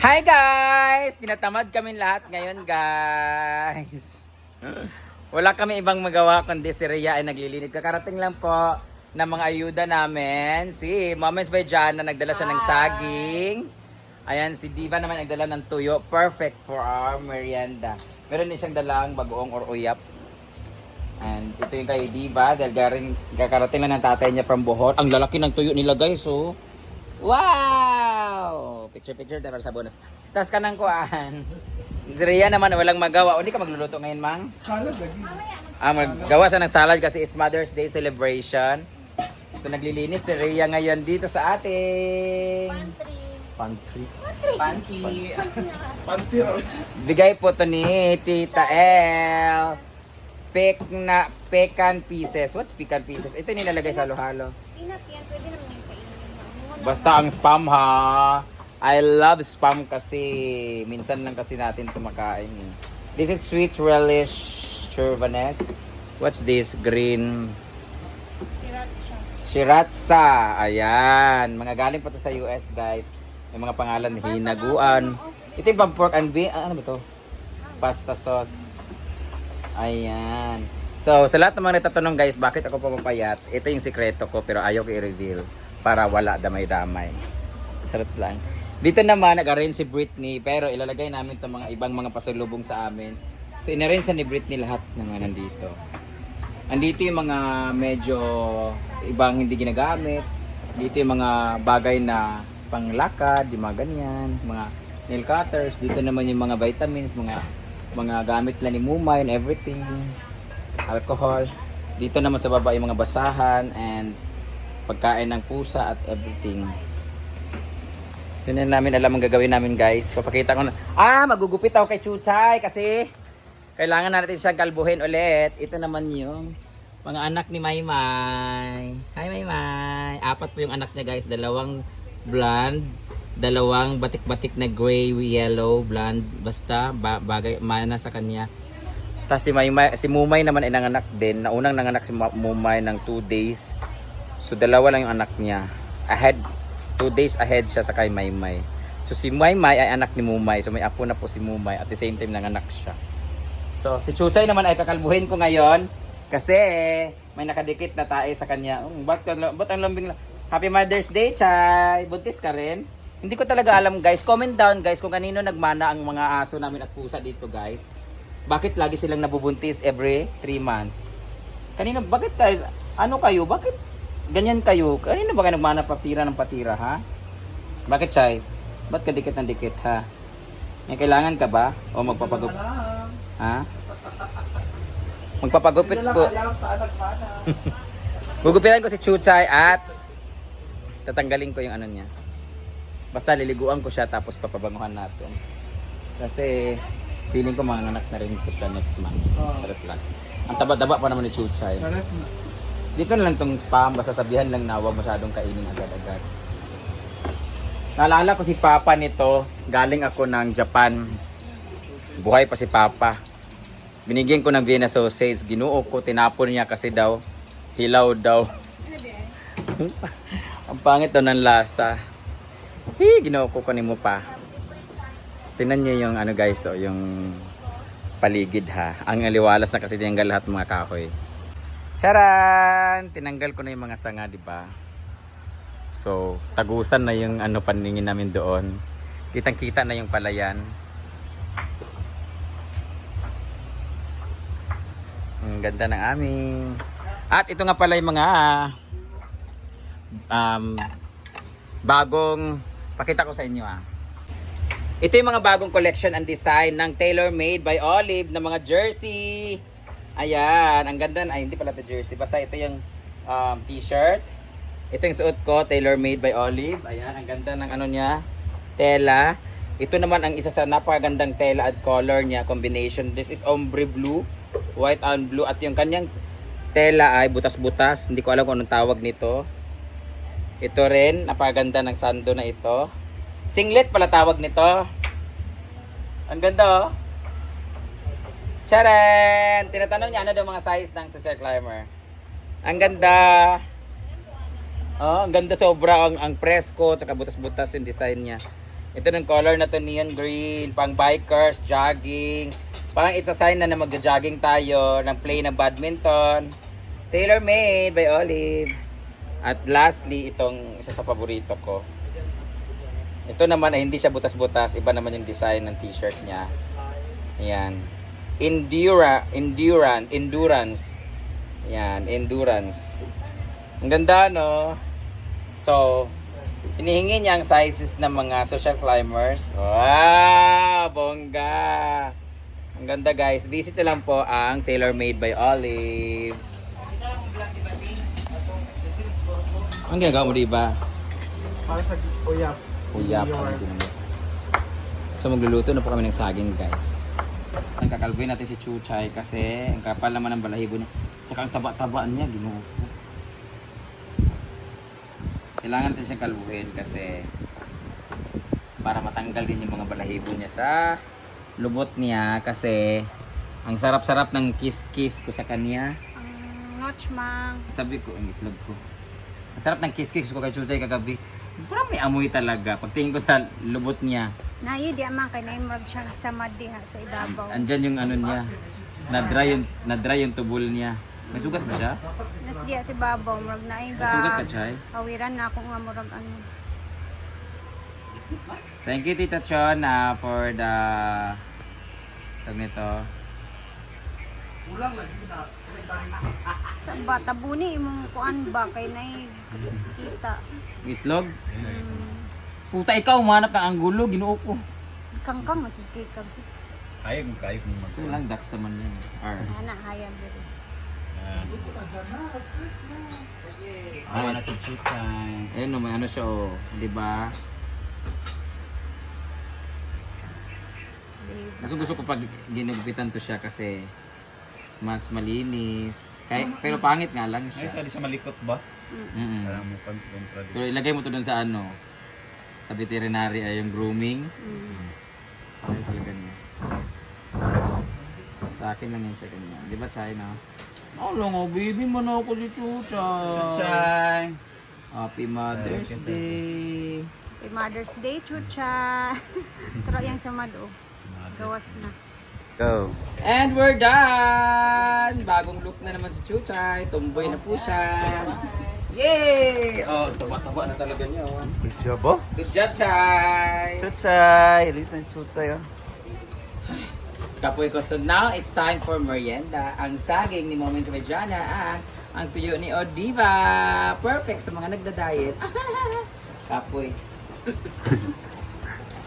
Hi guys! Tinatamad kami lahat ngayon guys. Wala kami ibang magawa kundi si Rhea ay naglilinis. Kakarating lang po ng mga ayuda namin. Si Moments by Jan na nagdala siya ng saging. Ayan, si Diva naman nagdala ng tuyo. Perfect for our merienda. Meron din siyang dalang bagoong or uyap. And ito yung kay Diva dahil garing, kakarating lang ng tatay niya from Bohol. Ang lalaki ng tuyo nila guys, oh. Wow! Picture picture para sa bonus. Tapos ka ng kuan. Si Rhea naman walang magawa. O di ka magluluto ngayon, Mang? Salad lagi. Ah, maggawa siya ng salad kasi it's Mother's Day celebration. So naglilinis si Rhea ngayon dito sa ating pantry. Panty. Panty raw. Bigay po to ni Tita L. Pek na pecan pieces. What's pecan pieces? Ito yung nilalagay sa halo-halo. Peanut yan, pwede naman yung kainin. Basta ang spam ha. I love spam kasi minsan lang kasi natin tumakain. eh. This is sweet relish churvanes. What's this? Green Sriracha. Shiratsa. Ayan. Mga galing pa to sa US, guys. May mga pangalan, hinaguan. Ito yung pang pork and bean. Ah, ano ba to? Pasta sauce. Ayan. So, sa lahat ng mga natatanong guys, bakit ako pumapayat? Ito yung sikreto ko, pero ayaw ko i-reveal para wala damay-damay. Sarap lang. Dito naman, nag-arrange si Britney, pero ilalagay namin itong mga ibang mga pasalubong sa amin. So, in-arrange ni Britney lahat mga nandito. Andito yung mga medyo ibang hindi ginagamit. Dito yung mga bagay na panglakad, yung mga ganyan, mga nail cutters. Dito naman yung mga vitamins, mga mga gamit lang ni Mumay and everything. Alcohol. Dito naman sa baba yung mga basahan and pagkain ng pusa at everything. Yun na namin alam ang gagawin namin guys. Papakita ko na. Ah, magugupit ako kay Chuchay kasi kailangan natin siyang kalbuhin ulit. Ito naman yung mga anak ni Maymay. Hi Maymay. Apat po yung anak niya guys. Dalawang blonde. Dalawang batik-batik na gray, yellow, blonde. Basta ba- bagay, mana sa kanya. Tapos si, Maymay, si Mumay naman ay nanganak din. Naunang nanganak si Ma- Mumay ng 2 days. So dalawa lang yung anak niya. Ahead, 2 days ahead siya sa kay Maymay. So si Maymay ay anak ni Mumay. So may apo na po si Mumay. At the same time nanganak siya. So si Chuchay naman ay kakalbuhin ko ngayon. Kasi may nakadikit na tae sa kanya. Oh, ba't, ba't ang lambing lang? Happy Mother's Day, Chay! Buntis ka rin? Hindi ko talaga alam guys. Comment down guys kung kanino nagmana ang mga aso namin at pusa dito guys. Bakit lagi silang nabubuntis every 3 months? Kanino, bakit guys, ano kayo? Bakit ganyan kayo? Kanino ba kayo nagmana patira ng patira, ha? Bakit, Chay? Ba't ka dikit ng dikit, ha? May kailangan ka ba? O magpapagup? Ha? Magpapagupit po. Gugupitan ko si Chuchay at tatanggalin ko yung ano niya. Basta liliguan ko siya tapos papabanguhan natin. Kasi feeling ko mga anak na rin ko siya next month. Oo. Sarap lang. Ang taba-taba pa naman ni Chuchay. Sarap na. Dito na lang tong spam, basta sabihan lang na huwag masyadong kainin agad-agad. Naalala ko si Papa nito, galing ako ng Japan. Buhay pa si Papa. Binigyan ko ng Vienna sausage, ginuo ko, tinapon niya kasi daw, hilaw daw. Ang pangit daw ng lasa. Hey, ginuo ko kunin mo pa. Tingnan niyo yung ano guys, oh, yung paligid ha. Ang aliwalas na kasi tinanggal lahat mga kahoy. Charan! Tinanggal ko na yung mga sanga, di ba? So, tagusan na yung ano paningin namin doon. Kitang-kita na yung palayan. Ang ganda ng aming. At ito nga pala yung mga um, bagong pakita ko sa inyo ah. Ito yung mga bagong collection and design ng Tailor Made by Olive na mga jersey. Ayan, ang ganda. Ay, hindi pala ito jersey. Basta ito yung um, t-shirt. Ito yung suot ko, Tailor Made by Olive. Ayan, ang ganda ng ano niya, tela. Ito naman ang isa sa napakagandang tela at color niya, combination. This is ombre blue, white and blue. At yung kanyang tela ay butas-butas. Hindi ko alam kung anong tawag nito. Ito rin, napakaganda ng sando na ito. Singlet pala tawag nito. Ang ganda oh. Charan! Tinatanong niya ano daw mga size ng social climber. Ang ganda. Oh, ang ganda sobra ang, ang presko, tsaka butas-butas yung design niya. Ito ng color na to neon green, pang bikers, jogging. Parang it's a sign na na magja-jogging tayo, ng play ng badminton. Tailor made by Olive. At lastly, itong isa sa paborito ko. Ito naman ay hindi siya butas-butas, iba naman yung design ng t-shirt niya. Ayan. Endura, endurance, endurance. Ayan, endurance. Ang ganda, no? So, hinihingi niya ang sizes ng mga social climbers. Wow! Bongga! Ang ganda, guys. Visit nyo lang po ang Tailor Made by Olive. Ang ginagawa mo, diba? Para sa uyap. Uyap ang. So magluluto na po kami ng saging guys. Ang kakalbuin natin si Chuchay kasi ang kapal naman ng balahibo niya. Tsaka ang taba-taba niya, ginoo. Kailangan natin siyang kalbuhin kasi para matanggal din yung mga balahibo niya sa lubot niya kasi ang sarap-sarap ng kiss-kiss ko sa kanya. Ang notch mang. Sabi ko, ang itlog ko. Ang sarap ng kiss-kiss ko kay Chuchay kagabi. Parang may amoy talaga. Pagtingin ko sa lubot niya, Nayo di man kay naimrag siya sa madi ha sa ibabaw. andyan yung ano niya. Na-dry yung, na-dry yung tubol niya. May sugat ba siya? Nas diya si babaw murag na May sugat ka, Chay? awiran na ako nga murag ano. Thank you, Tita Chona, for the... Tag nito. Sa bata buni imong kuan ba kay nay kita. Itlog. Mm, Puta, ikaw, umanap ng anggulo. Ginuo ko. kangkang kay kag. Kaya kung kaya kung mag... Ito lang, dax naman yan. R. Ana hayag diri. Awa na si Chuchay. Ayun, no, may ano siya, oh. Di ba? Gusto gusto ko pag ginugupitan to siya kasi mas malinis. Kaya, pero pangit nga lang Ay, siya. sali siya malikot ba? Mm-mm. Parang mo pag-kontra Pero ilagay mo to dun sa ano, sa veterinary ay yung grooming. Mm. Ay, talaga niya. Sa akin lang yan siya ganyan. Di ba, China? Oh, lang, oh, baby mo na ako si Chucha. Chuchay! Happy Mother's Sorry, Day. Happy Mother's Day, chucha. Pero yang sa mado. Gawas na. Go! And we're done! Bagong look na naman si Chuchay. Tumboy na po siya. Yay! Oh, taba-taba na talaga niya. Oh. Isya ba? Good job, Chay! Chuchay! Listen Chuchay oh. Kapoy ko. So now, it's time for merienda. Ang saging ni Moments Mediana ang ang tuyo ni Odiva. Perfect sa mga nagda-diet. Kapoy.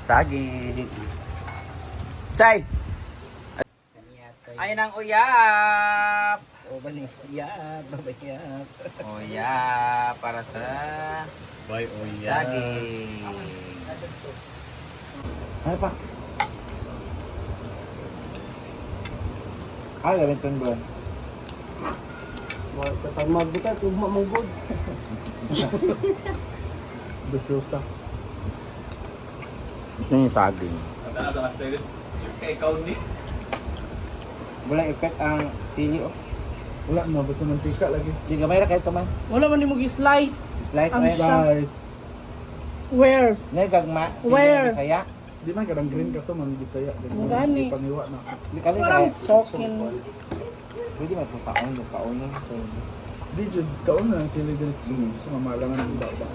Saging! Chuchay! Ayun ang uyap! Oh, bali. Yap! Babayap! Uyap para sa Boy, oh saging. Ano pa? Ah, gawin ito ba? Pag magbigat, huwag mo mong good. Bisyosa. Ito yung saging. Walang effect ang sili oh. Wala na, basta mantika lagi. Di gamay ra kahit man. Wala man mo gi-slice. Like Ang siya. guys. Where? Nay gagma. Where? Saya. Di man kadang green ka to man bisaya. Ang gani. Pangiwa na. Di kami Parang kaya. chokin. Pwede man sa kaon, kaon no. So, Di jud kaon na sila diretso. So mamalangan ng baba.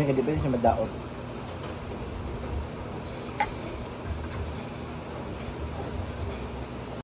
Ano ka di ba siya madaot?